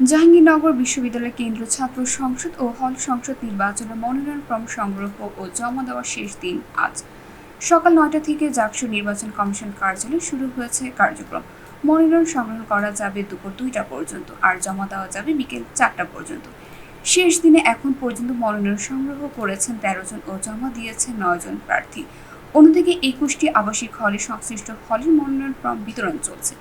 জাহাঙ্গীরনগর বিশ্ববিদ্যালয় কেন্দ্রীয় ছাত্র সংসদ ও হল সংসদ নির্বাচনে মনোনয়ন ফর্ম সংগ্রহ ও জমা দেওয়ার শেষ দিন আজ। সকাল নয়টা থেকে জাকসু নির্বাচন কমিশন কার্যালয়ে শুরু হয়েছে কার্যক্রম। মনোনয়ন সংগ্রহ করা যাবে দুপুর দুইটা পর্যন্ত আর জমা দেওয়া যাবে বিকেল চারটা পর্যন্ত। শেষ দিনে এখন পর্যন্ত মনোনয়ন সংগ্রহ করেছেন তেরো জন ও জমা দিয়েছেন নয় জন প্রার্থী। অন্যদিকে একুশটি আবাসিক হলে সংশ্লিষ্ট হলের মনোনয়ন ফর্ম বিতরণ চলছে।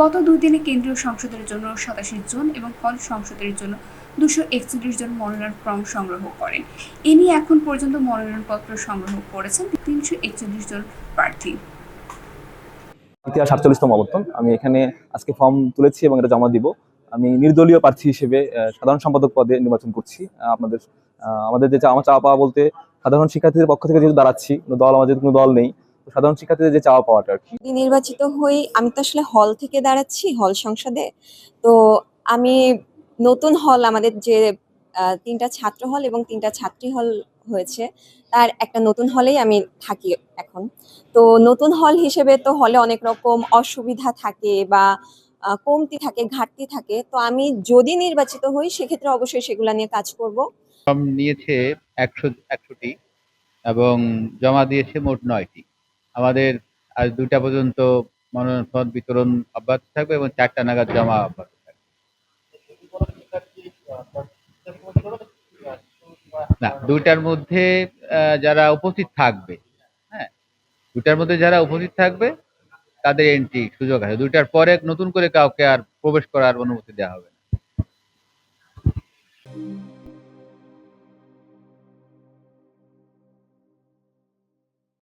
গত দুই দিনে কেন্দ্রীয় সংসদের জন্য সাতাশি জন এবং হল সংসদের জন্য দুশো একচল্লিশ জন মনোনয়ন ফর্ম সংগ্রহ করেন। এ নিয়ে এখন পর্যন্ত মনোনয়নপত্র সংগ্রহ করেছেন তিনশো একচল্লিশ জন প্রার্থী। ইতিহাস সাতচল্লিশতম অবর্তন আমি এখানে আজকে ফর্ম তুলেছি এবং এটা জমা দিব। আমি নির্দলীয় প্রার্থী হিসেবে সাধারণ সম্পাদক পদে নির্বাচন করছি। আপনাদের আমাদের যে আমার চাওয়া পাওয়া বলতে সাধারণ শিক্ষার্থীদের পক্ষ থেকে যেহেতু দাঁড়াচ্ছি, কোনো দল, আমাদের কোনো দল নেই সাধারণ শিক্ষার্থীদের যে চাওয়া পাওয়াটা আর কি। নির্বাচিত হই আমি তো আসলে হল থেকে দাঁড়াচ্ছি হল সংসদে। তো আমি নতুন হল আমাদের যে তিনটা ছাত্র হল এবং তিনটা ছাত্রী হল হয়েছে তার একটা নতুন হলেই আমি থাকি এখন। তো নতুন হল হিসেবে তো হলে অনেক রকম অসুবিধা থাকে বা কমতি থাকে ঘাটতি থাকে। তো আমি যদি নির্বাচিত হই সেক্ষেত্রে অবশ্যই সেগুলো নিয়ে কাজ করব। নিয়েছে একশো একশোটি এবং জমা দিয়েছে মোট নয়টি। আমাদের আজ দুটা পর্যন্ত মনোনয়ন বিতরণ অব্যাহত থাকবে এবং চারটা নাগাদ জমা অব্যাহত থাকবে। না, দুইটার মধ্যে যারা উপস্থিত থাকবে হ্যাঁ দুটার মধ্যে যারা উপস্থিত থাকবে, তাদের এন্ট্রি সুযোগ আছে। দুইটার পরে নতুন করে কাউকে আর প্রবেশ করার অনুমতি দেওয়া হবে না।